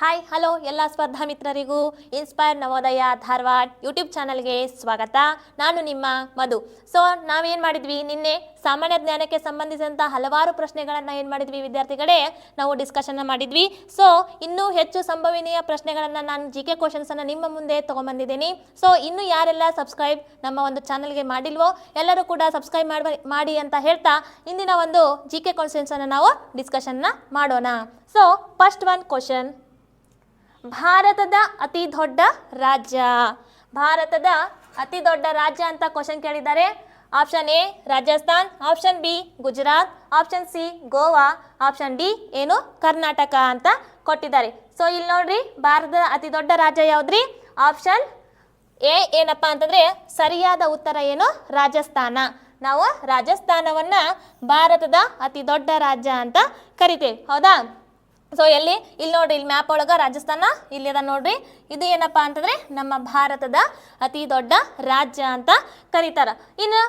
Hi hello ಎಲ್ಲ ಸ್ಪರ್ಧಾ ಮಿತ್ರರಿಗೂ ಇನ್ಸ್ಪೈರ್ ನವೋದಯ ಧಾರವಾಡ ಯೂಟ್ಯೂಬ್ ಚಾನಲ್ಗೆ ಸ್ವಾಗತ. ನಾನು ನಿಮ್ಮ ಮಧು. ಸೊ ನಾವೇನು ಮಾಡಿದ್ವಿ? ನಿನ್ನೆ ಸಾಮಾನ್ಯ ಜ್ಞಾನಕ್ಕೆ ಸಂಬಂಧಿಸಿದಂಥ ಹಲವಾರು ಪ್ರಶ್ನೆಗಳನ್ನು ಏನು ಮಾಡಿದ್ವಿ ವಿದ್ಯಾರ್ಥಿಗಳೇ? ನಾವು ಡಿಸ್ಕಷನ್ನ ಮಾಡಿದ್ವಿ. ಸೊ ಇನ್ನೂ ಹೆಚ್ಚು ಸಂಭವನೀಯ ಪ್ರಶ್ನೆಗಳನ್ನು ನಾನು ಜಿ ಕೆ ಕ್ವಶನ್ಸನ್ನು ನಿಮ್ಮ ಮುಂದೆ ತೊಗೊಂಬಂದಿದ್ದೀನಿ. ಸೊ ಇನ್ನೂ ಯಾರೆಲ್ಲ ಸಬ್ಸ್ಕ್ರೈಬ್ ನಮ್ಮ ಒಂದು ಚಾನಲ್ಗೆ ಮಾಡಿಲ್ವೋ, ಎಲ್ಲರೂ ಕೂಡ ಸಬ್ಸ್ಕ್ರೈಬ್ ಮಾಡಿ ಮಾಡಿ ಅಂತ ಹೇಳ್ತಾ ಇಂದಿನ ಒಂದು ಜಿ ಕೆ ಕ್ವಶನ್ಸನ್ನು ನಾವು ಡಿಸ್ಕಷನ್ನ ಮಾಡೋಣ. ಸೊ ಫಸ್ಟ್ ಒನ್ ಕ್ವಶನ್ ಭಾರತದ ಅತಿ ದೊಡ್ಡ ರಾಜ್ಯ. ಭಾರತದ ಅತಿ ದೊಡ್ಡ ರಾಜ್ಯ ಅಂತ ಕ್ವಶನ್ ಕೇಳಿದ್ದಾರೆ. Option A Rajasthan. Option B Gujarat. Option C Goa. Option D ಏನು? ಕರ್ನಾಟಕ ಅಂತ ಕೊಟ್ಟಿದ್ದಾರೆ. ಸೊ ಇಲ್ಲಿ ನೋಡ್ರಿ, ಭಾರತದ ಅತಿ ದೊಡ್ಡ ರಾಜ್ಯ ಯಾವ್ದ್ರಿ? ಆಪ್ಷನ್ ಎ ಏನಪ್ಪ ಅಂತಂದ್ರೆ, ಸರಿಯಾದ ಉತ್ತರ ಏನು? ರಾಜಸ್ಥಾನ. ನಾವು ರಾಜಸ್ಥಾನವನ್ನ ಭಾರತದ ಅತಿ ದೊಡ್ಡ ರಾಜ್ಯ ಅಂತ ಕರಿತೇವೆ. ಹೌದಾ? ಸೊ ಎಲ್ಲಿ? ಇಲ್ಲಿ ನೋಡ್ರಿ ಇಲ್ಲಿ ಮ್ಯಾಪ್ ಒಳಗೆ ರಾಜಸ್ಥಾನ, ಇಲ್ಲಿ ಅದ ನೋಡ್ರಿ. ಇದು ಏನಪ್ಪ ಅಂತಂದ್ರೆ ನಮ್ಮ ಭಾರತದ ಅತಿ ದೊಡ್ಡ ರಾಜ್ಯ ಅಂತ ಕರೀತಾರ. ಇನ್ನು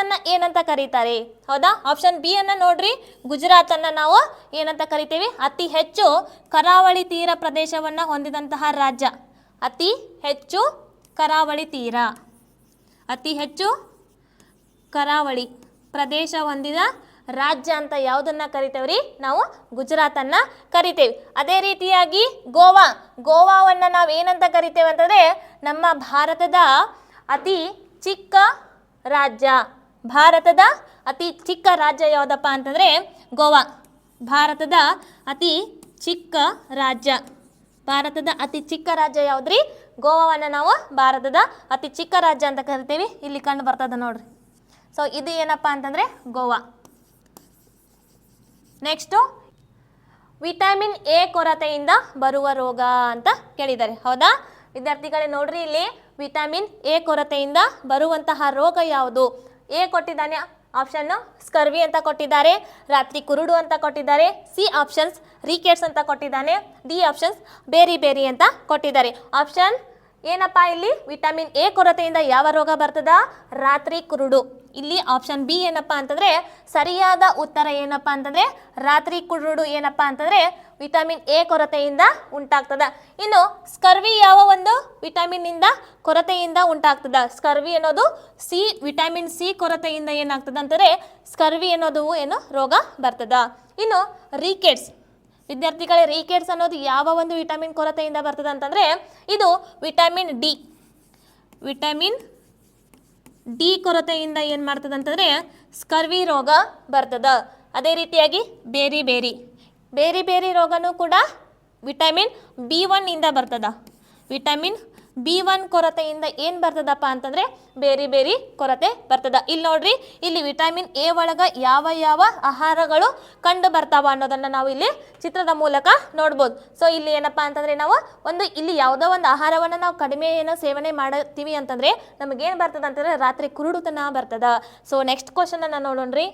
ಅನ್ನ ಏನಂತ ಕರೀತಾರೆ? ಹೌದಾ? ಆಪ್ಷನ್ ಬಿ ಅನ್ನ ನೋಡ್ರಿ. ಗುಜರಾತನ್ನ ನಾವು ಏನಂತ ಕರಿತೀವಿ? ಅತಿ ಹೆಚ್ಚು ಕರಾವಳಿ ತೀರ ಪ್ರದೇಶವನ್ನ ಹೊಂದಿದಂತಹ ರಾಜ್ಯ. ಅತಿ ಹೆಚ್ಚು ಕರಾವಳಿ ತೀರ. ಅತಿ ಹೆಚ್ಚು ಕರಾವಳಿ ಪ್ರದೇಶ ಹೊಂದಿದ ರಾಜ್ಯ ಅಂತ ಯಾವುದನ್ನ ಕರಿತೇವ್ರಿ? ನಾವು ಗುಜರಾತನ್ನ ಕರಿತೇವೆ. ಅದೇ ರೀತಿಯಾಗಿ ಗೋವಾ. ಗೋವಾವನ್ನು ನಾವು ಏನಂತ ಕರಿತೇವೆ ಅಂತಂದ್ರೆ ನಮ್ಮ ಭಾರತದ ಅತಿ ಚಿಕ್ಕ ರಾಜ್ಯ. ಭಾರತದ ಅತಿ ಚಿಕ್ಕ ರಾಜ್ಯ ಯಾವುದಪ್ಪ ಅಂತಂದ್ರೆ ಗೋವಾ. ಭಾರತದ ಅತಿ ಚಿಕ್ಕ ರಾಜ್ಯ. ಭಾರತದ ಅತಿ ಚಿಕ್ಕ ರಾಜ್ಯ ಯಾವುದ್ರಿ? ಗೋವಾವನ್ನು ನಾವು ಭಾರತದ ಅತಿ ಚಿಕ್ಕ ರಾಜ್ಯ ಅಂತ ಕರಿತೀವಿ. ಇಲ್ಲಿ ಕಂಡು ಬರ್ತದ ನೋಡ್ರಿ. ಸೊ ಇದು ಏನಪ್ಪ ಅಂತಂದ್ರೆ ಗೋವಾ. ನೆಕ್ಸ್ಟು ವಿಟಮಿನ್ ಎ ಕೊರತೆಯಿಂದ ಬರುವ ರೋಗ ಅಂತ ಕೇಳಿದ್ದಾರೆ. ಹೌದಾ? ವಿದ್ಯಾರ್ಥಿಗಳೇ, ನೋಡ್ರಿ ಇಲ್ಲಿ ವಿಟಮಿನ್ ಎ ಕೊರತೆಯಿಂದ ಬರುವಂತಹ ರೋಗ ಯಾವುದು? ಎ ಕೊಟ್ಟಿದ್ದಾನೆ ಆಪ್ಷನ್ ಸ್ಕರ್ವಿ ಅಂತ ಕೊಟ್ಟಿದ್ದಾರೆ, ರಾತ್ರಿ ಕುರುಡು ಅಂತ ಕೊಟ್ಟಿದ್ದಾರೆ ಸಿ ಆಪ್ಷನ್ಸ್ ರೀಕೆಟ್ಸ್ ಅಂತ ಕೊಟ್ಟಿದ್ದಾನೆ ಡಿ ಆಪ್ಷನ್ಸ್ ಬೇರಿ ಬೇರಿ ಅಂತ ಕೊಟ್ಟಿದ್ದಾರೆ. ಆಪ್ಷನ್ ಏನಪ್ಪ ಇಲ್ಲಿ? ವಿಟಮಿನ್ ಎ ಕೊರತೆಯಿಂದ ಯಾವ ರೋಗ ಬರ್ತದ? ರಾತ್ರಿ ಕುರುಡು. ಇಲ್ಲಿ ಆಪ್ಷನ್ ಬಿ ಏನಪ್ಪ ಅಂತಂದ್ರೆ ಸರಿಯಾದ ಉತ್ತರ ಏನಪ್ಪ ಅಂತಂದ್ರೆ ರಾತ್ರಿ ಕುರುಡು ಏನಪ್ಪ ಅಂತಂದ್ರೆ ವಿಟಮಿನ್ ಎ ಕೊರತೆಯಿಂದ ಉಂಟಾಗ್ತದ. ಇನ್ನು ಸ್ಕರ್ವಿ ಯಾವ ಒಂದು? ವಿಟಮಿನ್ ಇಂದ ಕೊರತೆಯಿಂದ ಉಂಟಾಗ್ತದ. ಸ್ಕರ್ವಿ ಅನ್ನೋದು ಸಿ ವಿಟಮಿನ್ ಸಿ ಕೊರತೆಯಿಂದ ಏನಾಗ್ತದ ಅಂತಂದ್ರೆ ಸ್ಕರ್ವಿ ಅನ್ನೋದು ಏನು? ರೋಗ ಬರ್ತದ. ಇನ್ನು ರೀಕೆಟ್ಸ್ ವಿದ್ಯಾರ್ಥಿಗಳೇ ರೀಕೇಟ್ಸ್ ಅನ್ನೋದು ಯಾವ ಒಂದು ವಿಟಮಿನ್ ಕೊರತೆಯಿಂದ ಬರ್ತದೆ ಅಂತಂದರೆ ಇದು ವಿಟಮಿನ್ ಡಿ. ವಿಟಮಿನ್ ಡಿ ಕೊರತೆಯಿಂದ ಏನು ಮಾಡ್ತದೆ ಅಂತಂದರೆ ಸ್ಕರ್ವಿ ರೋಗ ಬರ್ತದ. ಅದೇ ರೀತಿಯಾಗಿ ಬೇರಿ ಬೇರಿ. ಬೇರಿ ಬೇರಿ ರೋಗನೂ ಕೂಡ ವಿಟಮಿನ್ ಬಿ ಒನ್ನಿಂದ ಬರ್ತದ. ವಿಟಮಿನ್ ಬಿ ಒನ್ ಕೊರತೆಯಿಂದ ಏನು ಬರ್ತದಪ್ಪ ಅಂತಂದರೆ ಬೇರೆ ಬೇರೆ ಕೊರತೆ ಬರ್ತದ. ಇಲ್ಲಿ ನೋಡ್ರಿ, ಇಲ್ಲಿ ವಿಟಮಿನ್ ಎ ಒಳಗ ಯಾವ ಯಾವ ಆಹಾರಗಳು ಕಂಡು ಬರ್ತಾವ ಅನ್ನೋದನ್ನು ನಾವು ಇಲ್ಲಿ ಚಿತ್ರದ ಮೂಲಕ ನೋಡ್ಬೋದು. ಸೊ ಇಲ್ಲಿ ಏನಪ್ಪ ಅಂತಂದರೆ ನಾವು ಒಂದು ಇಲ್ಲಿ ಯಾವುದೋ ಒಂದು ಆಹಾರವನ್ನು ನಾವು ಕಡಿಮೆ ಏನೋ ಸೇವನೆ ಮಾಡ್ತೀವಿ ಅಂತಂದರೆ ನಮಗೇನು ಬರ್ತದ ಅಂತಂದ್ರೆ ರಾತ್ರಿ ಕುರುಡುತನ ಬರ್ತದ. So next ಕ್ವಶನನ್ನು ನೋಡೋಣ್ರಿ.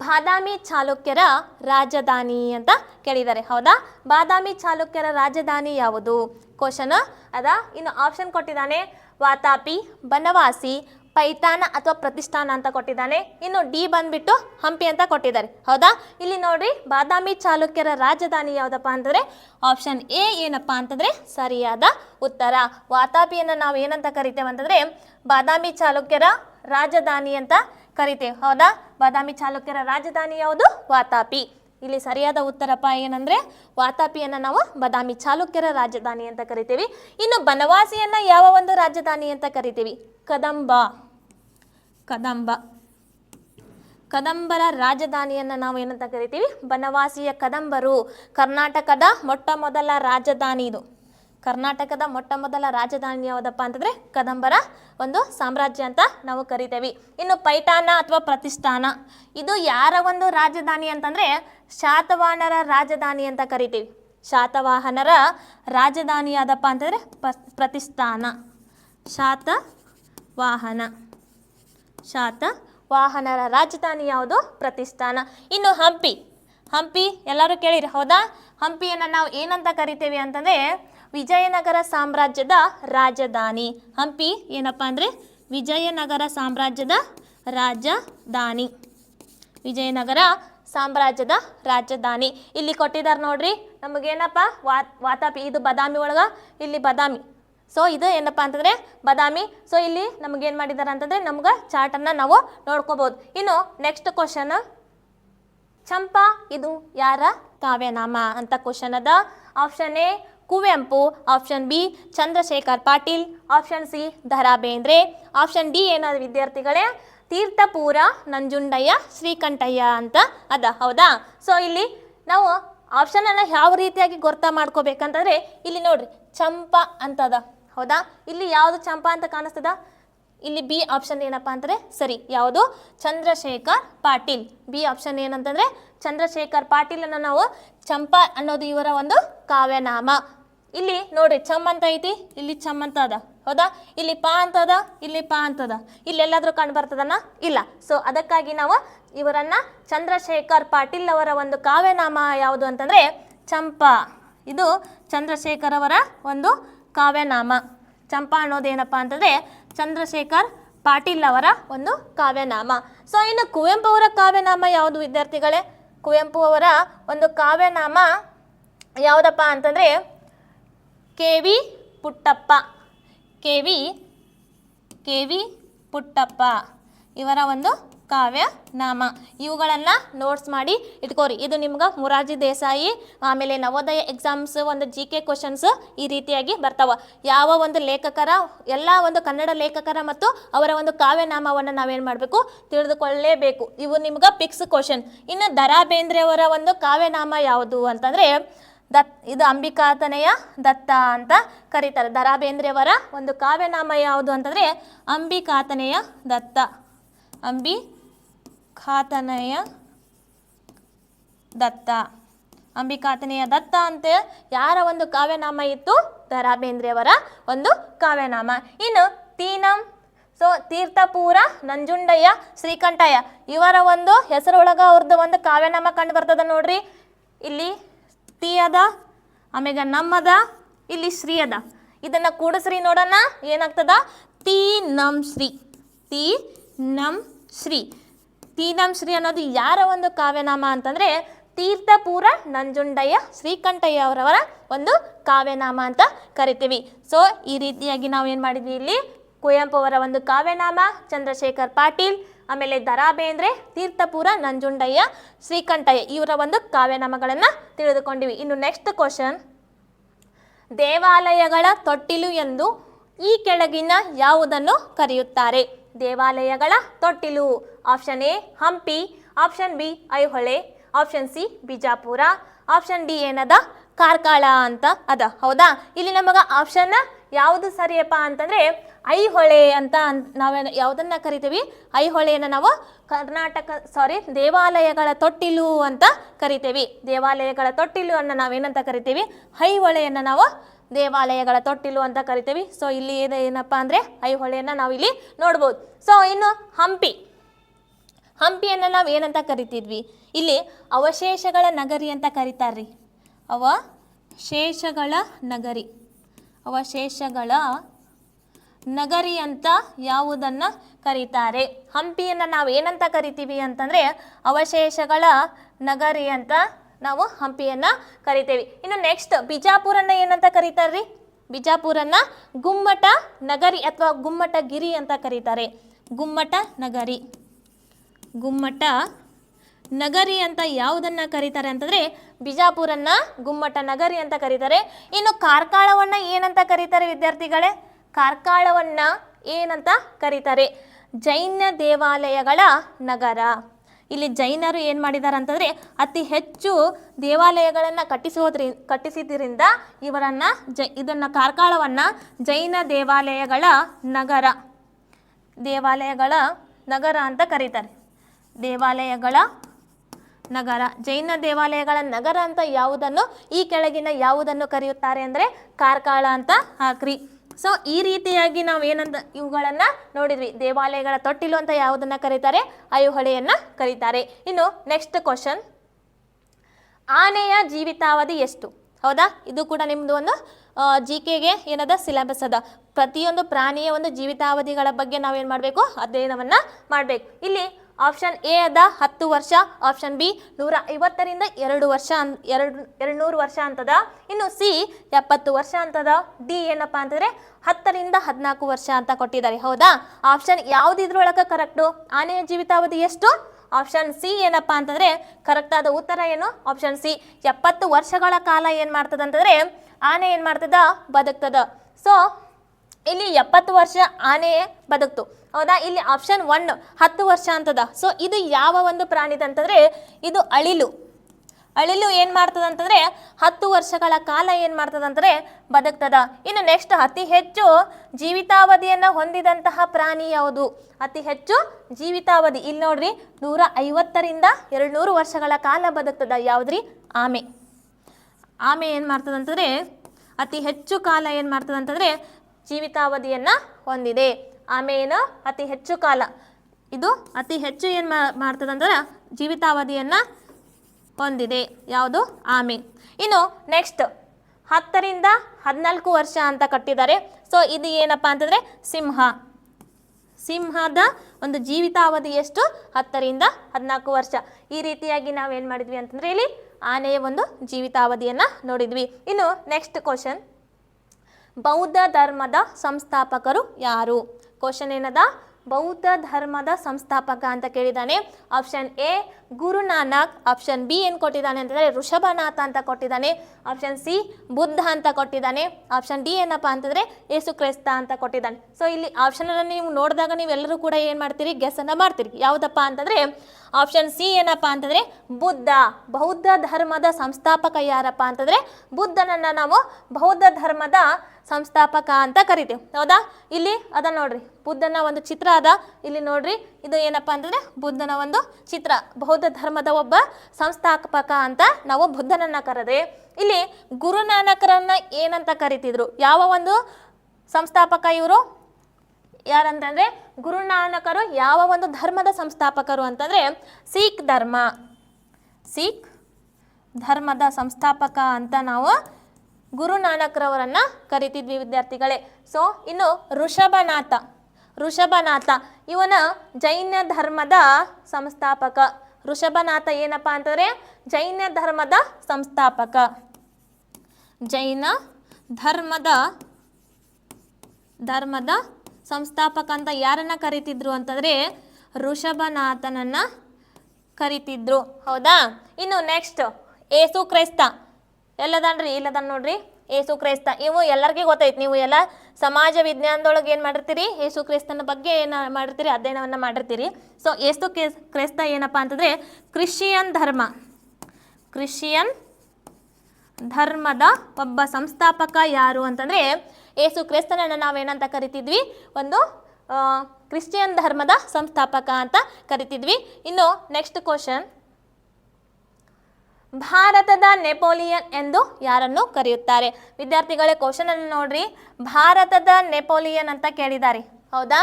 ಬಾದಾಮಿ ಚಾಲುಕ್ಯರ ರಾಜಧಾನಿ ಅಂತ ಕೇಳಿದ್ದಾರೆ. ಹೌದಾ? ಬಾದಾಮಿ ಚಾಲುಕ್ಯರ ರಾಜಧಾನಿ ಯಾವುದು? ಕ್ವಶನ್ ಅದ, ಇನ್ನು ಆಪ್ಷನ್ ಕೊಟ್ಟಿದ್ದಾನೆ ವಾತಾಪಿ, ಬನವಾಸಿ, ಪೈತಾನ ಅಥವಾ ಪ್ರತಿಷ್ಠಾನ ಅಂತ ಕೊಟ್ಟಿದ್ದಾನೆ. ಇನ್ನು ಡಿ ಬಂದ್ಬಿಟ್ಟು ಹಂಪಿ ಅಂತ ಕೊಟ್ಟಿದ್ದಾರೆ. ಹೌದಾ? ಇಲ್ಲಿ ನೋಡ್ರಿ, ಬಾದಾಮಿ ಚಾಲುಕ್ಯರ ರಾಜಧಾನಿ ಯಾವುದಪ್ಪ ಅಂತಂದ್ರೆ ಆಪ್ಷನ್ ಎ ಏನಪ್ಪ ಅಂತಂದ್ರೆ ಸರಿಯಾದ ಉತ್ತರ. ವಾತಾಪಿಯನ್ನು ನಾವು ಏನಂತ ಕರಿತೇವೆ ಅಂತಂದ್ರೆ ಬಾದಾಮಿ ಚಾಲುಕ್ಯರ ರಾಜಧಾನಿ ಅಂತ ಕರಿತೇವೆ. ಹೌದಾ? ಬಾದಾಮಿ ಚಾಲುಕ್ಯರ ರಾಜಧಾನಿ ಯಾವುದು? ವಾತಾಪಿ. ಇಲ್ಲಿ ಸರಿಯಾದ ಉತ್ತರಪ್ಪ ಏನಂದ್ರೆ, ವಾತಾಪಿಯನ್ನು ನಾವು ಬಾದಾಮಿ ಚಾಲುಕ್ಯರ ರಾಜಧಾನಿ ಅಂತ ಕರಿತೀವಿ. ಇನ್ನು ಬನವಾಸಿಯನ್ನ ಯಾವ ಒಂದು ರಾಜಧಾನಿ ಅಂತ ಕರಿತೀವಿ? ಕದಂಬ. ಕದಂಬ. ಕದಂಬರ ರಾಜಧಾನಿಯನ್ನು ನಾವು ಏನಂತ ಕರಿತೀವಿ? ಬನವಾಸಿಯ ಕದಂಬರು. ಕರ್ನಾಟಕದ ಮೊಟ್ಟ ಮೊದಲ ರಾಜಧಾನಿ ಇದು. ಕರ್ನಾಟಕದ ಮೊಟ್ಟ ಮೊದಲ ರಾಜಧಾನಿ ಯಾವುದಪ್ಪ ಅಂತಂದ್ರೆ ಕದಂಬರ, ಒಂದು ಸಾಮ್ರಾಜ್ಯ ಅಂತ ನಾವು ಕರಿತೇವೆ. ಇನ್ನು ಪೈಠಾನ ಅಥವಾ ಪ್ರತಿಷ್ಠಾನ, ಇದು ಯಾರ ಒಂದು ರಾಜಧಾನಿ ಅಂತಂದ್ರೆ ಶಾತವಾಹನರ ರಾಜಧಾನಿ ಅಂತ ಕರಿತೀವಿ. ಶಾತವಾಹನರ ರಾಜಧಾನಿ ಯಾವ್ದಪ್ಪ ಅಂತಂದ್ರೆ ಪ್ರತಿಷ್ಠಾನ ಶಾತ ವಾಹನ ಶಾತ ವಾಹನರ ರಾಜಧಾನಿ ಯಾವುದು? ಪ್ರತಿಷ್ಠಾನ. ಇನ್ನು ಹಂಪಿ ಹಂಪಿ ಎಲ್ಲರೂ ಕೇಳಿರಿ, ಹೌದಾ? ಹಂಪಿಯನ್ನು ನಾವು ಏನಂತ ಕರಿತೇವೆ ಅಂತಂದರೆ ವಿಜಯನಗರ ಸಾಮ್ರಾಜ್ಯದ ರಾಜಧಾನಿ. ಹಂಪಿ ಏನಪ್ಪ ಅಂದರೆ ವಿಜಯನಗರ ಸಾಮ್ರಾಜ್ಯದ ರಾಜಧಾನಿ. ವಿಜಯನಗರ ಸಾಮ್ರಾಜ್ಯದ ರಾಜಧಾನಿ. ಇಲ್ಲಿ ಕೊಟ್ಟಿದ್ದಾರೆ ನೋಡ್ರಿ, ನಮಗೇನಪ್ಪ? ವಾ- ವಾತಾಪಿ, ಇದು ಬದಾಮಿ ಒಳಗೆ, ಇಲ್ಲಿ ಬದಾಮಿ. ಸೊ ಇದು ಏನಪ್ಪ ಅಂತಂದರೆ ಬದಾಮಿ. ಸೊ ಇಲ್ಲಿ ನಮಗೇನು ಮಾಡಿದ್ದಾರೆ ಅಂತಂದರೆ ನಮ್ಗೆ ಚಾರ್ಟನ್ನು ನಾವು ನೋಡ್ಕೋಬೋದು. ಇನ್ನು ನೆಕ್ಸ್ಟ್ ಕ್ವಶನ್ ಚಂಪಾ, ಇದು ಯಾರ ಕಾವ್ಯನಾಮ ಅಂತ ಕ್ವಶನ್ ಅದ. Option A Kuvempu, option B, Chandrashekhar Patil, option C Da Ra Bendre option D ಏನಾದ ವಿದ್ಯಾರ್ಥಿಗಳೇ, ತೀರ್ಥಪೂರ ನಂಜುಂಡಯ್ಯ, ಶ್ರೀಕಂಠಯ್ಯ ಅಂತ ಅದ, ಹೌದಾ? ಸೊ ಇಲ್ಲಿ ನಾವು ಆಪ್ಷನನ್ನು ಯಾವ ರೀತಿಯಾಗಿ ಗೊರ್ತ ಮಾಡ್ಕೋಬೇಕಂತಂದ್ರೆ, ಇಲ್ಲಿ ನೋಡ್ರಿ, ಚಂಪ ಅಂತದ, ಹೌದಾ? ಇಲ್ಲಿ ಯಾವುದು ಚಂಪಾ ಅಂತ ಕಾಣಿಸ್ತದ? ಇಲ್ಲಿ ಬಿ ಆಪ್ಷನ್ ಏನಪ್ಪ ಅಂದರೆ ಸರಿ, ಯಾವುದು? ಚಂದ್ರಶೇಖರ್ ಪಾಟೀಲ್. ಬಿ ಆಪ್ಷನ್ ಏನಂತಂದರೆ ಚಂದ್ರಶೇಖರ್ ಪಾಟೀಲನ್ನು ನಾವು ಚಂಪಾ ಅನ್ನೋದು ಇವರ ಒಂದು ಕಾವ್ಯನಾಮ. ಇಲ್ಲಿ ನೋಡ್ರಿ, ಚಮ್ ಅಂತ ಐತಿ, ಇಲ್ಲಿ ಚಮ್ ಅಂತ ಅದ. ಹೌದಾ? ಇಲ್ಲಿ ಪಾ ಅಂತದ ಇಲ್ಲಿ ಪಾ ಅಂತದ ಇಲ್ಲಿ ಎಲ್ಲಾದ್ರೂ ಕಂಡು ಬರ್ತದನ? ಇಲ್ಲ. ಸೊ ಅದಕ್ಕಾಗಿ ನಾವು ಇವರನ್ನ ಚಂದ್ರಶೇಖರ್ ಪಾಟೀಲ್ ಅವರ ಒಂದು ಕಾವ್ಯನಾಮ ಯಾವುದು ಅಂತಂದ್ರೆ ಚಂಪಾ. ಇದು ಚಂದ್ರಶೇಖರ್ ಅವರ ಒಂದು ಕಾವ್ಯನಾಮ. ಚಂಪಾ ಅನ್ನೋದೇನಪ್ಪ ಅಂತಂದ್ರೆ ಚಂದ್ರಶೇಖರ್ ಪಾಟೀಲ್ ಅವರ ಒಂದು ಕಾವ್ಯನಾಮ. ಸೊ ಇನ್ನು ಕುವೆಂಪು ಅವರ ಕಾವ್ಯನಾಮ ಯಾವುದು, ವಿದ್ಯಾರ್ಥಿಗಳೇ? ಕುವೆಂಪು ಅವರ ಒಂದು ಕಾವ್ಯನಾಮ ಯಾವುದಪ್ಪ ಅಂತಂದರೆ, K V Puttappa. K V K V Puttappa. ಇವರ ಒಂದು ಕಾವ್ಯ, ನಾಮ ಇವುಗಳನ್ನು ನೋಟ್ಸ್ ಮಾಡಿ ಇಟ್ಕೋರಿ. ಇದು ನಿಮ್ಗೆ ಮುರಾರ್ಜಿ ದೇಸಾಯಿ, ಆಮೇಲೆ ನವೋದಯ ಎಕ್ಸಾಮ್ಸ್ ಒಂದು ಜಿ ಕೆ ಕ್ವಶನ್ಸ್ ಈ ರೀತಿಯಾಗಿ ಬರ್ತಾವ. ಯಾವ ಒಂದು ಲೇಖಕರ, ಎಲ್ಲ ಒಂದು ಕನ್ನಡ ಲೇಖಕರ ಮತ್ತು ಅವರ ಒಂದು ಕಾವ್ಯನಾಮವನ್ನು ನಾವೇನು ಮಾಡಬೇಕು? ತಿಳಿದುಕೊಳ್ಳಲೇಬೇಕು ಇವು ನಿಮ್ಗೆ ಪಿಕ್ಸ್ ಕ್ವಶನ್ ಇನ್ನು ದರಾ ಬೇಂದ್ರೆಯವರ ಒಂದು ಕಾವ್ಯನಾಮ ಯಾವುದು ಅಂತಂದರೆ, ದತ್, ಇದು ಅಂಬಿಕಾತನೆಯ ದತ್ತ ಅಂತ ಕರೀತಾರೆ. ದರಾ ಬೇಂದ್ರೆಯವರ ಒಂದು ಕಾವ್ಯನಾಮ ಯಾವುದು ಅಂತಂದರೆ, ಅಂಬಿಕಾತನೆಯ ದತ್ತ. ಅಂಬಿ ಖಾತನೆಯ ದತ್ತ. ಅಂಬಿಕಾತನೆಯ ದತ್ತ ಅಂತ ಯಾರ ಒಂದು ಕಾವ್ಯನಾಮ ಇತ್ತು? ದರಾ ಬೇಂದ್ರೆಯವರ ಒಂದು ಕಾವ್ಯನಾಮ. ಇನ್ನು ತೀನಂ, ಸೊ ತೀರ್ಥಪೂರ, ನಂಜುಂಡಯ್ಯ, ಶ್ರೀಕಂಠಯ್ಯ, ಇವರ ಒಂದು ಹೆಸರೊಳಗ ಅವ್ರದ್ದು ಒಂದು ಕಾವ್ಯನಾಮ ಕಂಡು ಬರ್ತದ ನೋಡ್ರಿ. ಇಲ್ಲಿ ತೀ ಅದ ಆಮ್ಯಾಗ ನಮ್ಮದ, ಇಲ್ಲಿ ಶ್ರೀ ಅದ ಇದನ್ನ ಕೂಡಿಸ್ರಿ ನೋಡೋಣ, ಏನಾಗ್ತದ? ತೀ ನಮ್ ಶ್ರೀ. ತೀ ನಂ ಶ್ರೀ. ತೀ ನಮ್ ಶ್ರೀ ಅನ್ನೋದು ಯಾರ ಒಂದು ಕಾವ್ಯನಾಮ ಅಂತಂದ್ರೆ ತೀರ್ಥಪೂರ ನಂಜುಂಡಯ್ಯ ಶ್ರೀಕಂಠಯ್ಯ ಅವರವರ ಒಂದು ಕಾವ್ಯನಾಮ ಅಂತ ಕರಿತೀವಿ. ಸೊ ಈ ರೀತಿಯಾಗಿ ನಾವು ಏನು ಮಾಡಿದ್ವಿ ಇಲ್ಲಿ? ಕುವೆಂಪು ಅವರ ಒಂದು ಕಾವ್ಯನಾಮ, ಚಂದ್ರಶೇಖರ್ ಪಾಟೀಲ್, ಆಮೇಲೆ ದರಾ ಬೇಂದ್ರೆ ತೀರ್ಥಪುರ ನಂಜುಂಡಯ್ಯ, ಶ್ರೀಕಂಠಯ್ಯ ಇವರ ಒಂದು ಕಾವ್ಯನಾಮಗಳನ್ನು ತಿಳಿದುಕೊಂಡಿವಿ. ಇನ್ನು ನೆಕ್ಸ್ಟ್ ಕ್ವಶನ್ ದೇವಾಲಯಗಳ ತೊಟ್ಟಿಲು ಎಂದು ಈ ಕೆಳಗಿನ ಯಾವುದನ್ನು ಕರೆಯುತ್ತಾರೆ? ದೇವಾಲಯಗಳ ತೊಟ್ಟಿಲು. Option A Hampi option B Aihole option C Bijapur option D ಏನದ? ಕಾರ್ಕಳ ಅಂತ ಅದ. ಹೌದಾ? ಇಲ್ಲಿ ನಮಗ ಆಪ್ಷನ್ ಯಾವುದು ಸರಿಯಪ್ಪ ಅಂತಂದ್ರೆ ಐಹೊಳೆ ಅಂತ ನಾವೇನು ಯಾವುದನ್ನು ಕರಿತೀವಿ? ಐಹೊಳೆಯನ್ನು ನಾವು ಕರ್ನಾಟಕ ಸಾರಿ ದೇವಾಲಯಗಳ ತೊಟ್ಟಿಲು ಅಂತ ಕರಿತೀವಿ. ದೇವಾಲಯಗಳ ತೊಟ್ಟಿಲು ಅನ್ನ ನಾವೇನಂತ ಕರಿತೀವಿ? ಐಹೊಳೆಯನ್ನು ನಾವು ದೇವಾಲಯಗಳ ತೊಟ್ಟಿಲು ಅಂತ ಕರಿತೀವಿ. ಸೊ ಇಲ್ಲಿ ಏನು ಏನಪ್ಪ ಅಂದರೆ ಐಹೊಳೆಯನ್ನು ನಾವು ಇಲ್ಲಿ ನೋಡ್ಬೋದು. ಸೊ ಇನ್ನು ಹಂಪಿ ಹಂಪಿಯನ್ನು ನಾವು ಏನಂತ ಕರಿತಿದ್ವಿ? ಇಲ್ಲಿ ಅವಶೇಷಗಳ ನಗರಿ ಅಂತ ಕರೀತಾರ್ರಿ. ಅವಶೇಷಗಳ ನಗರಿ. ಅವಶೇಷಗಳ ನಗರಿ ಅಂತ ಯಾವುದನ್ನು ಕರೀತಾರೆ? ಹಂಪಿಯನ್ನು ನಾವು ಏನಂತ ಕರಿತೀವಿ ಅಂತಂದರೆ ಅವಶೇಷಗಳ ನಗರಿ ಅಂತ ನಾವು ಹಂಪಿಯನ್ನು ಕರಿತೇವೆ. ಇನ್ನು ನೆಕ್ಸ್ಟ್ ಬಿಜಾಪುರನ್ನ ಏನಂತ ಕರೀತಾರ್ರಿ? ಬಿಜಾಪುರನ್ನು ಗುಮ್ಮಟ ನಗರಿ ಅಥವಾ ಗುಮ್ಮಟ ಗಿರಿ ಅಂತ ಕರೀತಾರೆ. ಗುಮ್ಮಟ ನಗರಿ. ಗುಮ್ಮಟ ನಗರಿ ಅಂತ ಯಾವುದನ್ನ ಕರೀತಾರೆ ಅಂತಂದ್ರೆ ಬಿಜಾಪುರನ್ನ ಗುಮ್ಮಟ ನಗರಿ ಅಂತ ಕರೀತಾರೆ. ಇನ್ನು ಕಾರ್ಕಳವನ್ನ ಏನಂತ ಕರೀತಾರೆ ವಿದ್ಯಾರ್ಥಿಗಳೇ? ಕಾರ್ಕಳವನ್ನ ಏನಂತ ಕರೀತಾರೆ? ಜೈನ ದೇವಾಲಯಗಳ ನಗರ. ಇಲ್ಲಿ ಜೈನರು ಏನು ಮಾಡಿದ್ದಾರೆ ಅಂತಂದರೆ ಅತಿ ಹೆಚ್ಚು ದೇವಾಲಯಗಳನ್ನು ಕಟ್ಟಿಸೋದ್ರಿ ಕಟ್ಟಿಸಿದ್ದರಿಂದ ಇವರನ್ನು ಜ, ಇದನ್ನು ಕಾರ್ಕಾಳವನ್ನು ಜೈನ ದೇವಾಲಯಗಳ ನಗರ. ದೇವಾಲಯಗಳ ನಗರ ಅಂತ ಕರೀತಾರೆ. ದೇವಾಲಯಗಳ ನಗರ. ಜೈನ ದೇವಾಲಯಗಳ ನಗರ ಅಂತ ಯಾವುದನ್ನು ಈ ಕೆಳಗಿನ ಯಾವುದನ್ನು ಕರೆಯುತ್ತಾರೆ ಅಂದರೆ ಕಾರ್ಕಾಳ ಅಂತ ಹಾಕ್ರಿ. ಸೊ ಈ ರೀತಿಯಾಗಿ ನಾವು ಏನಂತ ಇವುಗಳನ್ನು ನೋಡಿದ್ವಿ. ದೇವಾಲಯಗಳ ತೊಟ್ಟಿಲು ಅಂತ ಯಾವುದನ್ನು ಕರೀತಾರೆ? ಐಹೊಳೆಯನ್ನು ಕರೀತಾರೆ. ಇನ್ನು ನೆಕ್ಸ್ಟ್ ಕ್ವಶನ್ ಆನೆಯ ಜೀವಿತಾವಧಿ ಎಷ್ಟು? ಹೌದಾ? ಇದು ಕೂಡ ನಿಮ್ಮದು ಒಂದು ಜಿ ಕೆಗೆ ಏನದ? ಸಿಲೆಬಸ್ ಅದ. ಪ್ರತಿಯೊಂದು ಪ್ರಾಣಿಯ ಒಂದು ಜೀವಿತಾವಧಿಗಳ ಬಗ್ಗೆ ನಾವೇನು ಮಾಡಬೇಕು? ಅಧ್ಯಯನವನ್ನು ಮಾಡಬೇಕು. ಇಲ್ಲಿ ಆಪ್ಷನ್ ಎ ಅದ ಹತ್ತು ವರ್ಷ, ಆಪ್ಷನ್ ಬಿ ನೂರ ಐವತ್ತರಿಂದ ಎರಡು ವರ್ಷ ಅನ್, ಎರಡು ಎರಡು ನೂರು ವರ್ಷ ಅಂತದ. ಇನ್ನು ಸಿ ಎಪ್ಪತ್ತು ವರ್ಷ ಅಂತದ, ಡಿ ಏನಪ್ಪ ಅಂತಂದ್ರೆ ಹತ್ತರಿಂದ ಹದಿನಾಲ್ಕು ವರ್ಷ ಅಂತ ಕೊಟ್ಟಿದ್ದಾರೆ, ಹೌದಾ? ಆಪ್ಷನ್ ಯಾವುದಿದ್ರೊಳಗೆ ಕರೆಕ್ಟು ಆನೆಯ ಜೀವಿತಾವಧಿ ಎಷ್ಟು? ಆಪ್ಷನ್ ಸಿ ಏನಪ್ಪ ಅಂತಂದ್ರೆ ಆದ ಉತ್ತರ ಏನು? ಆಪ್ಷನ್ ಸಿ ಎಪ್ಪತ್ತು ವರ್ಷಗಳ ಕಾಲ ಏನು ಮಾಡ್ತದ ಅಂತಂದ್ರೆ ಆನೆ ಏನು ಮಾಡ್ತದ? ಬದುಕ್ತದ. ಸೊ ಇಲ್ಲಿ ಎಪ್ಪತ್ತು ವರ್ಷ ಆನೆ ಬದುಕ್ತು. ಹೌದಾ? ಇಲ್ಲಿ ಆಪ್ಷನ್ ಒನ್ ಹತ್ತು ವರ್ಷ ಅಂತದ. ಸೊ ಇದು ಯಾವ ಒಂದು ಪ್ರಾಣಿದಂತಂದ್ರೆ ಇದು ಅಳಿಲು. ಅಳಿಲು ಏನು ಮಾಡ್ತದ ಅಂತಂದ್ರೆ, ಹತ್ತು ವರ್ಷಗಳ ಕಾಲ ಏನು ಮಾಡ್ತದ ಅಂತಂದ್ರೆ, ಬದುಕ್ತದ. ಇನ್ನು ನೆಕ್ಸ್ಟ್ ಅತಿ ಹೆಚ್ಚು ಜೀವಿತಾವಧಿಯನ್ನು ಹೊಂದಿದಂತಹ ಪ್ರಾಣಿ ಯಾವುದು? ಅತಿ ಹೆಚ್ಚು ಜೀವಿತಾವಧಿ. ಇಲ್ಲಿ ನೋಡ್ರಿ, ನೂರ ಐವತ್ತರಿಂದ ಎರಡು ನೂರು ವರ್ಷಗಳ ಕಾಲ ಬದುಕ್ತದ ಯಾವ್ದ್ರಿ? ಆಮೆ. ಆಮೆ ಏನು ಮಾಡ್ತದಂತಂದರೆ ಅತಿ ಹೆಚ್ಚು ಕಾಲ ಏನು ಮಾಡ್ತದಂತಂದರೆ ಜೀವಿತಾವಧಿಯನ್ನು ಹೊಂದಿದೆ. ಆಮೆ ಏನು ಅತಿ ಹೆಚ್ಚು ಕಾಲ. ಇದು ಅತಿ ಹೆಚ್ಚು ಏನು ಮಾಡ್ತದಂದ್ರೆ ಜೀವಿತಾವಧಿಯನ್ನು ಹೊಂದಿದೆ. ಯಾವುದು? ಆಮೆ. ಇನ್ನು ನೆಕ್ಸ್ಟ್ ಹತ್ತರಿಂದ ಹದಿನಾಲ್ಕು ವರ್ಷ ಅಂತ ಕಟ್ಟಿದ್ದಾರೆ. ಸೊ ಇದು ಏನಪ್ಪ ಅಂತಂದರೆ ಸಿಂಹ. ಸಿಂಹದ ಒಂದು ಜೀವಿತಾವಧಿ ಎಷ್ಟು? ಹತ್ತರಿಂದ ಹದಿನಾಲ್ಕು ವರ್ಷ. ಈ ರೀತಿಯಾಗಿ ನಾವೇನು ಮಾಡಿದ್ವಿ ಅಂತಂದರೆ ಇಲ್ಲಿ ಆನೆಯ ಒಂದು ಜೀವಿತಾವಧಿಯನ್ನು ನೋಡಿದ್ವಿ. ಇನ್ನು ನೆಕ್ಸ್ಟ್ ಕ್ವಶನ್ ಬೌದ್ಧ ಧರ್ಮದ ಸಂಸ್ಥಾಪಕರು ಯಾರು? ಕ್ವಶನ್ ಏನದ? ಬೌದ್ಧ ಧರ್ಮದ ಸಂಸ್ಥಾಪಕ ಅಂತ ಕೇಳಿದ್ದಾನೆ option A Guru Nanak. Option B ಏನು ಕೊಟ್ಟಿದ್ದಾನೆ ಅಂತಂದರೆ ಋಷಭನಾಥ ಅಂತ ಕೊಟ್ಟಿದ್ದಾನೆ ಆಪ್ಷನ್ ಸಿ ಬುದ್ಧ ಅಂತ ಕೊಟ್ಟಿದ್ದಾನೆ ಆಪ್ಷನ್ ಡಿ ಏನಪ್ಪ ಅಂತಂದರೆ ಯೇಸು ಕ್ರೈಸ್ತ ಅಂತ ಕೊಟ್ಟಿದ್ದಾನೆ ಸೊ ಇಲ್ಲಿ ಆಪ್ಷನನ್ನು ನೀವು ನೋಡಿದಾಗ ನೀವೆಲ್ಲರೂ ಕೂಡ ಏನು ಮಾಡ್ತೀರಿ? ಗೆಸ್ಸನ್ನು ಮಾಡ್ತೀರಿ. ಯಾವುದಪ್ಪ ಅಂತಂದರೆ ಆಪ್ಷನ್ ಸಿ ಏನಪ್ಪ ಅಂತಂದರೆ ಬುದ್ಧ. ಬೌದ್ಧ ಧರ್ಮದ ಸಂಸ್ಥಾಪಕ ಯಾರಪ್ಪ ಅಂತಂದರೆ ಬುದ್ಧನನ್ನು ನಾವು ಬೌದ್ಧ ಧರ್ಮದ ಸಂಸ್ಥಾಪಕ ಅಂತ ಕರಿತೀವಿ. ಹೌದಾ? ಇಲ್ಲಿ ಅದ ನೋಡ್ರಿ. ಬುದ್ಧನ ಒಂದು ಚಿತ್ರ ಅದ. ಇಲ್ಲಿ ನೋಡ್ರಿ, ಇದು ಏನಪ್ಪ ಅಂದ್ರೆ ಬುದ್ಧನ ಒಂದು ಚಿತ್ರ. ಬೌದ್ಧ ಧರ್ಮದ ಒಬ್ಬ ಸಂಸ್ಥಾಪಕ ಅಂತ ನಾವು ಬುದ್ಧನನ್ನ ಕರೆದೆ. ಇಲ್ಲಿ ಗುರುನಾನಕರನ್ನ ಏನಂತ ಕರಿತಿದ್ರು? ಯಾವ ಒಂದು ಸಂಸ್ಥಾಪಕ ಇವರು? ಯಾರಂತಂದ್ರೆ, ಗುರುನಾನಕರು ಯಾವ ಒಂದು ಧರ್ಮದ ಸಂಸ್ಥಾಪಕರು ಅಂತಂದ್ರೆ, ಸಿಖ್ ಧರ್ಮ. ಸಿಖ್ ಧರ್ಮದ ಸಂಸ್ಥಾಪಕ ಅಂತ ನಾವು ಗುರುನಾನಕ್ರವರನ್ನ ಕರಿತಿದ್ವಿ ವಿದ್ಯಾರ್ಥಿಗಳೇ. ಸೊ ಇನ್ನು ಋಷಭನಾಥ. ಋಷಭನಾಥ, ಇವನ ಜೈನ ಧರ್ಮದ ಸಂಸ್ಥಾಪಕ. ಋಷಭನಾಥ ಏನಪ್ಪ ಅಂತಂದ್ರೆ ಜೈನ ಧರ್ಮದ ಸಂಸ್ಥಾಪಕ. ಜೈನ ಧರ್ಮದ ಧರ್ಮದ ಸಂಸ್ಥಾಪಕ ಅಂತ ಯಾರನ್ನ ಕರಿತಿದ್ರು ಅಂತಂದ್ರೆ ಋಷಭನಾಥನನ್ನು ಕರಿತಿದ್ರು. ಹೌದಾ? ಇನ್ನು ನೆಕ್ಸ್ಟ್ ಏಸು ಕ್ರೈಸ್ತ. ಎಲ್ಲದನ್ರಿ, ಇಲ್ಲದನ್ ನೋಡ್ರಿ. ಏಸು ಕ್ರೈಸ್ತ, ಇವು ಎಲ್ಲರಿಗೂ ಗೊತ್ತೈತಿ, ನೀವು ಎಲ್ಲ ಸಮಾಜ ವಿಜ್ಞಾನದೊಳಗೆ ಏನು ಮಾಡಿರ್ತೀರಿ? ಏಸು ಕ್ರೈಸ್ತನ ಬಗ್ಗೆ ಏನು ಮಾಡಿರ್ತೀರಿ? ಅಧ್ಯಯನವನ್ನು ಮಾಡಿರ್ತೀರಿ. ಸೊ ಏಸು ಕ್ರೈಸ್ ಕ್ರೈಸ್ತ ಏನಪ್ಪ ಅಂತಂದರೆ, ಕ್ರಿಶ್ಚಿಯನ್ ಧರ್ಮ, ಕ್ರಿಶ್ಚಿಯನ್ ಧರ್ಮದ ಒಬ್ಬ ಸಂಸ್ಥಾಪಕ ಯಾರು ಅಂತಂದರೆ, ಏಸು ಕ್ರಿಸ್ತನನ್ನು ನಾವೇನಂತ ಕರಿತಿದ್ವಿ? ಒಂದು ಕ್ರಿಶ್ಚಿಯನ್ ಧರ್ಮದ ಸಂಸ್ಥಾಪಕ ಅಂತ ಕರಿತಿದ್ವಿ. ಇನ್ನು ನೆಕ್ಸ್ಟ್ ಕ್ವಶನ್ ಭಾರತದ ನೆಪೋಲಿಯನ್ ಎಂದು ಯಾರನ್ನು ಕರೆಯುತ್ತಾರೆ? ವಿದ್ಯಾರ್ಥಿಗಳೇ ಕ್ವಶನ್ ಅನ್ನು ನೋಡ್ರಿ. ಭಾರತದ ನೆಪೋಲಿಯನ್ ಅಂತ ಕೇಳಿದ್ದಾರೆ ಹೌದಾ?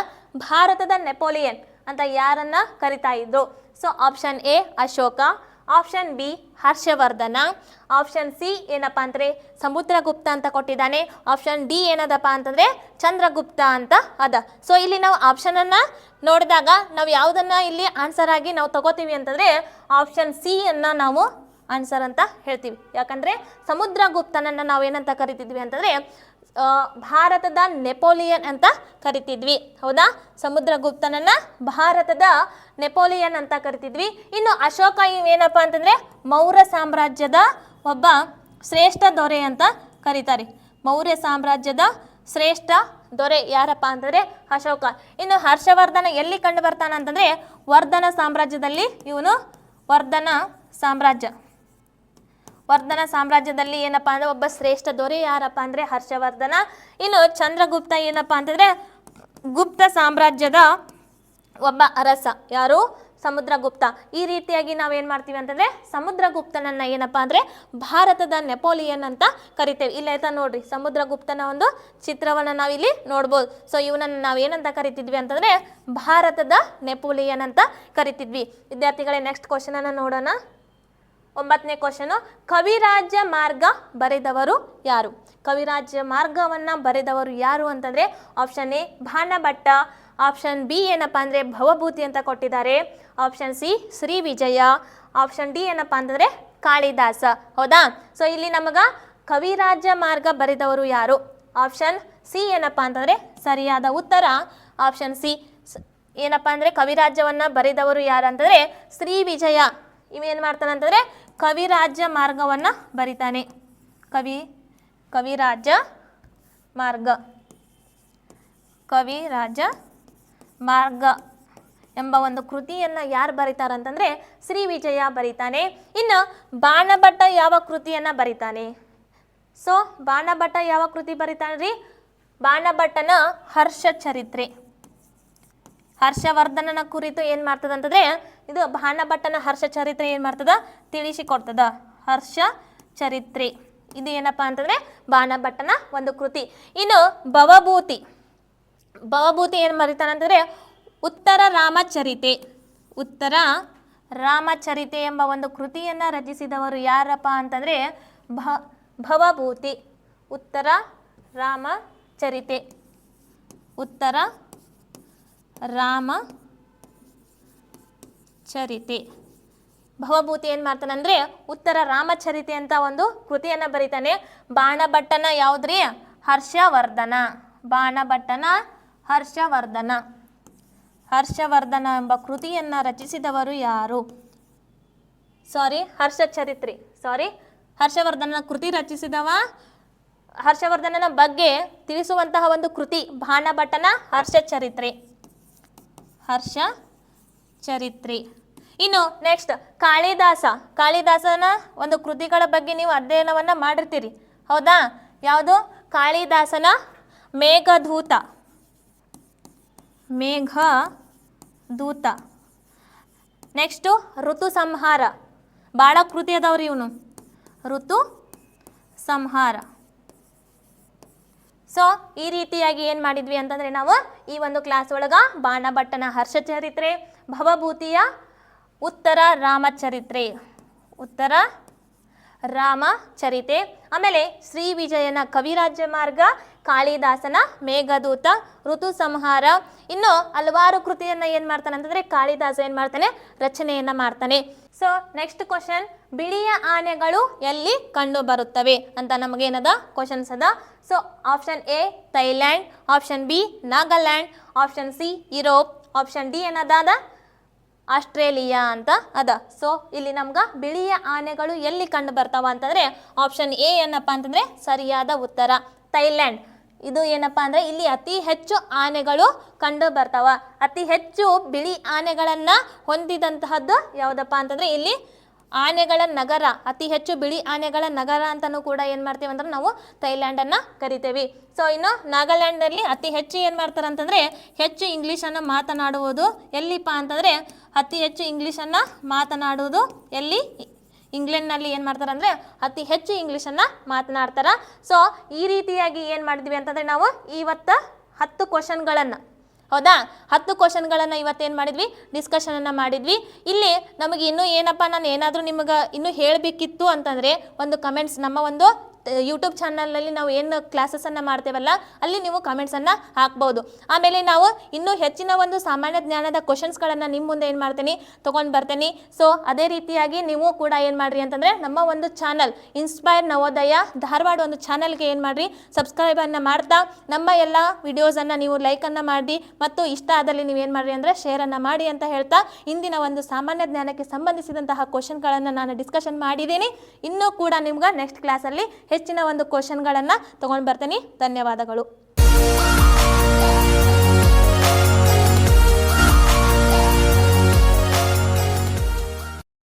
ಭಾರತದ ನೆಪೋಲಿಯನ್ ಅಂತ ಯಾರನ್ನ ಕರಿತಾ ಇದ್ರು? So option A Ashoka. Option B Harshavardhana. Option C ಏನಪ್ಪ ಅಂದರೆ ಸಮುದ್ರಗುಪ್ತ ಅಂತ ಕೊಟ್ಟಿದ್ದಾನೆ. ಆಪ್ಷನ್ ಡಿ ಏನದಪ್ಪ ಅಂತಂದರೆ ಚಂದ್ರಗುಪ್ತ ಅಂತ ಅದ. ಸೊ ಇಲ್ಲಿ ನಾವು ಆಪ್ಷನನ್ನು ನೋಡಿದಾಗ ನಾವು ಯಾವುದನ್ನು ಇಲ್ಲಿ ಆನ್ಸರ್ ಆಗಿ ನಾವು ತಗೋತೀವಿ ಅಂತಂದರೆ ಆಪ್ಷನ್ ಸಿ ಅನ್ನು ನಾವು ಆನ್ಸರ್ ಅಂತ ಹೇಳ್ತೀವಿ. ಯಾಕಂದರೆ ಸಮುದ್ರಗುಪ್ತನನ್ನು ನಾವು ಏನಂತ ಕರಿತಿದ್ವಿ ಅಂತಂದರೆ ಭಾರತದ ನೆಪೋಲಿಯನ್ ಅಂತ ಕರಿತಿದ್ವಿ. ಹೌದಾ? ಸಮುದ್ರಗುಪ್ತನನ್ನ ಭಾರತದ ನೆಪೋಲಿಯನ್ ಅಂತ ಕರಿತಿದ್ವಿ. ಇನ್ನು ಅಶೋಕ ಇವೇನಪ್ಪ ಅಂತಂದರೆ, ಮೌರ್ಯ ಸಾಮ್ರಾಜ್ಯದ ಒಬ್ಬ ಶ್ರೇಷ್ಠ ದೊರೆ ಅಂತ ಕರೀತಾರೆ. ಮೌರ್ಯ ಸಾಮ್ರಾಜ್ಯದ ಶ್ರೇಷ್ಠ ದೊರೆ ಯಾರಪ್ಪ ಅಂತಂದರೆ, ಅಶೋಕ. ಇನ್ನು ಹರ್ಷವರ್ಧನ ಎಲ್ಲಿ ಕಂಡು ಬರ್ತಾನ ಅಂತಂದರೆ, ವರ್ಧನ ಸಾಮ್ರಾಜ್ಯದಲ್ಲಿ ಇವನು ವರ್ಧನ ಸಾಮ್ರಾಜ್ಯ. ವರ್ಧನ ಸಾಮ್ರಾಜ್ಯದಲ್ಲಿ ಏನಪ್ಪ ಅಂದ್ರೆ ಒಬ್ಬ ಶ್ರೇಷ್ಠ ದೊರೆ ಯಾರಪ್ಪ ಅಂದ್ರೆ ಹರ್ಷವರ್ಧನ. ಇನ್ನು ಚಂದ್ರಗುಪ್ತ ಏನಪ್ಪ ಅಂತಂದ್ರೆ ಗುಪ್ತ ಸಾಮ್ರಾಜ್ಯದ ಒಬ್ಬ ಅರಸ. ಯಾರು? ಸಮುದ್ರಗುಪ್ತ. ಈ ರೀತಿಯಾಗಿ ನಾವೇನು ಮಾಡ್ತೀವಿ ಅಂತಂದರೆ ಸಮುದ್ರಗುಪ್ತನನ್ನ ಏನಪ್ಪ ಅಂದರೆ ಭಾರತದ ನೆಪೋಲಿಯನ್ ಅಂತ ಕರಿತೇವೆ. ಇಲ್ಲ ಆಯ್ತಾ ನೋಡ್ರಿ, ಸಮುದ್ರಗುಪ್ತನ ಒಂದು ಚಿತ್ರವನ್ನು ನಾವಿಲ್ಲಿ ನೋಡ್ಬೋದು. ಸೊ ಇವನನ್ನ ನಾವು ಏನಂತ ಕರಿತಿದ್ವಿ ಅಂತಂದರೆ ಭಾರತದ ನೆಪೋಲಿಯನ್ ಅಂತ ಕರಿತಿದ್ವಿ. ವಿದ್ಯಾರ್ಥಿಗಳೇ ನೆಕ್ಸ್ಟ್ ಕ್ವಶನನ್ನು ನೋಡೋಣ. ಒಂಬತ್ತನೇ ಕ್ವಶನು ಕವಿರಾಜ್ಯ ಮಾರ್ಗ ಬರೆದವರು ಯಾರು? ಕವಿರಾಜ್ಯ ಮಾರ್ಗವನ್ನು ಬರೆದವರು ಯಾರು ಅಂತಂದರೆ option A Banabhatta option B ಏನಪ್ಪ ಅಂದರೆ ಭವಭೂತಿ ಅಂತ ಕೊಟ್ಟಿದ್ದಾರೆ option C Shri Vijaya option D ಏನಪ್ಪ ಅಂತಂದರೆ ಕಾಳಿದಾಸ. ಹೌದಾ? ಸೊ ಇಲ್ಲಿ ನಮಗೆ ಕವಿರಾಜ್ಯ ಮಾರ್ಗ ಬರೆದವರು ಯಾರು? ಆಪ್ಷನ್ ಸಿ ಏನಪ್ಪ ಅಂತಂದರೆ ಸರಿಯಾದ ಉತ್ತರ. ಆಪ್ಷನ್ ಸಿ ಏನಪ್ಪ ಅಂದರೆ ಕವಿರಾಜ್ಯವನ್ನು ಬರೆದವರು ಯಾರು ಅಂತಂದರೆ ಶ್ರೀ ವಿಜಯ. ಇವೇನು ಮಾಡ್ತಾನೆ ಅಂತಂದರೆ ಕವಿರಾಜ್ಯ ಮಾರ್ಗವನ್ನು ಬರಿತಾನೆ. ಕವಿ ಕವಿರಾಜ ಮಾರ್ಗ. ಕವಿರಾಜ ಮಾರ್ಗ ಎಂಬ ಒಂದು ಕೃತಿಯನ್ನು ಯಾರು ಬರೀತಾರಂತಂದರೆ ಶ್ರೀ ವಿಜಯ ಬರೀತಾನೆ. ಇನ್ನು ಬಾಣಭಟ್ಟ ಯಾವ ಕೃತಿಯನ್ನು ಬರೀತಾನೆ? ಸೊ, ಬಾಣಭಟ್ಟ ಯಾವ ಕೃತಿ ಬರೀತಾನೆ ರೀ ಬಾಣಭಟ್ಟನ ಹರ್ಷ ಚರಿತ್ರೆ. ಹರ್ಷವರ್ಧನನ ಕುರಿತು ಏನು ಮಾಡ್ತದ ಇದು ಬಾಣಭಟ್ಟನ ಹರ್ಷ ಚರಿತ್ರೆ ಏನು ಮಾಡ್ತದ? ತಿಳಿಸಿಕೊಡ್ತದ. ಹರ್ಷ ಚರಿತ್ರೆ. ಇದು ಏನಪ್ಪ ಅಂತಂದ್ರೆ ಬಾಣಭಟ್ಟನ ಒಂದು ಕೃತಿ. ಇನ್ನು ಭವಭೂತಿ. ಭವಭೂತಿ ಏನು ಬರೀತಾನಂತಂದರೆ ಉತ್ತರ ರಾಮಚರಿತೆ ಉತ್ತರ ರಾಮಚರಿತೆ ಎಂಬ ಒಂದು ಕೃತಿಯನ್ನು ರಚಿಸಿದವರು ಯಾರಪ್ಪ ಅಂತಂದರೆ ಭ, ಭವಭೂತಿ. ಉತ್ತರ ರಾಮಚರಿತೆ ಉತ್ತರ ರಾಮ ಚರಿತೆ ಭವಭೂತಿ ಏನು ಮಾಡ್ತಾನಂದ್ರೆ ಉತ್ತರ ರಾಮಚರಿತೆ ಅಂತ ಒಂದು ಕೃತಿಯನ್ನು ಬರೀತಾನೆ. ಬಾಣಭಟ್ಟನ ಯಾವುದ್ರಿ? ಹರ್ಷವರ್ಧನ. ಬಾಣಭಟ್ಟನ, ಹರ್ಷವರ್ಧನ. ಹರ್ಷವರ್ಧನ ಎಂಬ ಕೃತಿಯನ್ನು ರಚಿಸಿದವರು ಯಾರು? ಸಾರಿ ಹರ್ಷ ಚರಿತ್ರೆ ಸಾರಿ ಹರ್ಷವರ್ಧನ ಕೃತಿ ರಚಿಸಿದವ? ಹರ್ಷವರ್ಧನನ ಬಗ್ಗೆ ತಿಳಿಸುವಂತಹ ಒಂದು ಕೃತಿ ಬಾಣಭಟ್ಟನ ಹರ್ಷ ಚರಿತ್ರೆ ಹರ್ಷ ಚರಿತ್ರೆ ಇನ್ನು ನೆಕ್ಸ್ಟ್ ಕಾಳಿದಾಸ. ಕಾಳಿದಾಸನ ಒಂದು ಕೃತಿಗಳ ಬಗ್ಗೆ ನೀವು ಅಧ್ಯಯನವನ್ನು ಮಾಡಿರ್ತೀರಿ. ಹೌದಾ? ಯಾವುದು? ಕಾಳಿದಾಸನ ಮೇಘದೂತ. ಮೇಘ ದೂತ ನೆಕ್ಸ್ಟು ಋತು ಸಂಹಾರ ಭಾಳ ಕೃತಿ ಅದಾವ್ರಿ ಇವನು. ಋತು ಸಂಹಾರ ಸೊ ಈ ರೀತಿಯಾಗಿ ಏನು ಮಾಡಿದ್ವಿ ಅಂತಂದರೆ ನಾವು ಈ ಒಂದು ಕ್ಲಾಸ್ ಒಳಗೆ ಬಾಣಭಟ್ಟನ ಹರ್ಷಚರಿತ್ರೆ, ಭವಭೂತಿಯ ಉತ್ತರ ರಾಮಚರಿತ್ರೆ. ಉತ್ತರ ರಾಮಚರಿತೆ ಆಮೇಲೆ ಶ್ರೀ ವಿಜಯನ ಕವಿರಾಜ್ಯ ಮಾರ್ಗ, ಕಾಳಿದಾಸನ ಮೇಘದೂತ, ಋತು ಸಂಹಾರ. ಇನ್ನು ಹಲವಾರು ಕೃತಿಯನ್ನು ಏನು ಮಾಡ್ತಾನೆ ಅಂತಂದರೆ ಕಾಳಿದಾಸ ಏನು ಮಾಡ್ತಾನೆ? ರಚನೆಯನ್ನು ಮಾಡ್ತಾನೆ. ಸೊ ನೆಕ್ಸ್ಟ್ ಕ್ವಶನ್ ಬಿಳಿಯ ಆನೆಗಳು ಎಲ್ಲಿ ಕಂಡು ಬರುತ್ತವೆ ಅಂತ ನಮಗೇನದ? ಕ್ವಶನ್ಸ್ ಅದ. So option A Thailand option B Nagaland option C Europe option D ಏನದ ಆಸ್ಟ್ರೇಲಿಯಾ ಅಂತ ಅದ. ಸೊ ಇಲ್ಲಿ ನಮ್ಗೆ ಬಿಳಿಯ ಆನೆಗಳು ಎಲ್ಲಿ ಕಂಡು ಬರ್ತಾವ ಅಂತಂದರೆ ಆಪ್ಷನ್ ಎ ಏನಪ್ಪ ಅಂತಂದರೆ ಸರಿಯಾದ ಉತ್ತರ. ಥೈಲ್ಯಾಂಡ್. ಇದು ಏನಪ್ಪ ಅಂದರೆ ಇಲ್ಲಿ ಅತಿ ಹೆಚ್ಚು ಆನೆಗಳು ಕಂಡು ಬರ್ತಾವ. ಅತಿ ಹೆಚ್ಚು ಬಿಳಿ ಆನೆಗಳನ್ನು ಹೊಂದಿದಂತಹದ್ದು ಯಾವುದಪ್ಪ ಅಂತಂದರೆ ಇಲ್ಲಿ ಆನೆಗಳ ನಗರ, ಅತಿ ಹೆಚ್ಚು ಬಿಳಿ ಆನೆಗಳ ನಗರ ಅಂತಲೂ ಕೂಡ ಏನು ಮಾಡ್ತೀವಿ ಅಂದ್ರೆ ನಾವು ಥೈಲ್ಯಾಂಡನ್ನು ಕರಿತೇವೆ. ಸೊ ಇನ್ನು ನಾಗಾಲ್ಯಾಂಡ್ನಲ್ಲಿ ಅತಿ ಹೆಚ್ಚು ಏನು ಮಾಡ್ತಾರೆ ಅಂತಂದರೆ ಹೆಚ್ಚು ಇಂಗ್ಲೀಷನ್ನು ಮಾತನಾಡುವುದು ಎಲ್ಲಿಪ್ಪ ಅಂತಂದರೆ ಅತಿ ಹೆಚ್ಚು ಇಂಗ್ಲೀಷನ್ನು ಮಾತನಾಡುವುದು ಎಲ್ಲಿ ಇಂಗ್ಲೆಂಡ್ನಲ್ಲಿ ಏನು ಮಾಡ್ತಾರೆ ಅಂದರೆ ಅತಿ ಹೆಚ್ಚು ಇಂಗ್ಲೀಷನ್ನು ಮಾತನಾಡ್ತಾರೆ. ಸೊ ಈ ರೀತಿಯಾಗಿ ಏನು ಮಾಡಿದ್ವಿ ಅಂತಂದರೆ ನಾವು ಇವತ್ತು ಹತ್ತು ಕ್ವಶನ್ಗಳನ್ನು ಹೌದಾ? ಹತ್ತು ಕ್ವಶನ್ಗಳನ್ನು ಇವತ್ತೇನು ಮಾಡಿದ್ವಿ? ಡಿಸ್ಕಷನನ್ನು ಮಾಡಿದ್ವಿ. ಇಲ್ಲಿ ನಮಗೆ ಇನ್ನೂ ಏನಪ್ಪ ನಾನು ಏನಾದರೂ ನಿಮಗೆ ಇನ್ನೂ ಹೇಳಬೇಕಿತ್ತು ಅಂತಂದರೆ ಒಂದು ಕಮೆಂಟ್ಸ್ ನಮ್ಮ ಒಂದು ಯೂಟ್ಯೂಬ್ ಚಾನಲ್ನಲ್ಲಿ ನಾವು ಏನು ಕ್ಲಾಸಸನ್ನು ಮಾಡ್ತೇವಲ್ಲ, ಅಲ್ಲಿ ನೀವು ಕಮೆಂಟ್ಸನ್ನು ಹಾಕ್ಬೋದು. ಆಮೇಲೆ ನಾವು ಇನ್ನೂ ಹೆಚ್ಚಿನ ಒಂದು ಸಾಮಾನ್ಯ ಜ್ಞಾನದ ಕ್ವಶನ್ಸ್ಗಳನ್ನು ನಿಮ್ಮ ಮುಂದೆ ಏನು ಮಾಡ್ತೀನಿ, ತೊಗೊಂಡು ಬರ್ತೀನಿ. ಸೊ ಅದೇ ರೀತಿಯಾಗಿ ನೀವು ಕೂಡ ಏನು ಮಾಡಿರಿ ಅಂತಂದರೆ, ನಮ್ಮ ಒಂದು ಚಾನಲ್ ಇನ್ಸ್ಪೈರ್ ನವೋದಯ ಧಾರವಾಡ ಒಂದು ಚಾನಲ್ಗೆ ಏನು ಮಾಡಿರಿ ಸಬ್ಸ್ಕ್ರೈಬನ್ನು ಮಾಡ್ತಾ, ನಮ್ಮ ಎಲ್ಲ ವಿಡಿಯೋಸನ್ನು ನೀವು ಲೈಕನ್ನು ಮಾಡಿ ಮತ್ತು ಇಷ್ಟ ಆದಲ್ಲಿ ನೀವು ಏನು ಮಾಡಿರಿ ಅಂದರೆ ಶೇರನ್ನು ಮಾಡಿ ಅಂತ ಹೇಳ್ತಾ, ಇಂದಿನ ಒಂದು ಸಾಮಾನ್ಯ ಜ್ಞಾನಕ್ಕೆ ಸಂಬಂಧಿಸಿದಂತಹ ಕ್ವಶನ್ಗಳನ್ನು ನಾನು ಡಿಸ್ಕಷನ್ ಮಾಡಿದ್ದೀನಿ. ಇನ್ನೂ ಕೂಡ ನಿಮ್ಗೆ ನೆಕ್ಸ್ಟ್ ಕ್ಲಾಸಲ್ಲಿ ಹೆಚ್ಚಿನ ಒಂದು ಕ್ವಶನ್ಗಳನ್ನು ತೊಗೊಂಡು ಬರ್ತೀನಿ. ಧನ್ಯವಾದಗಳು.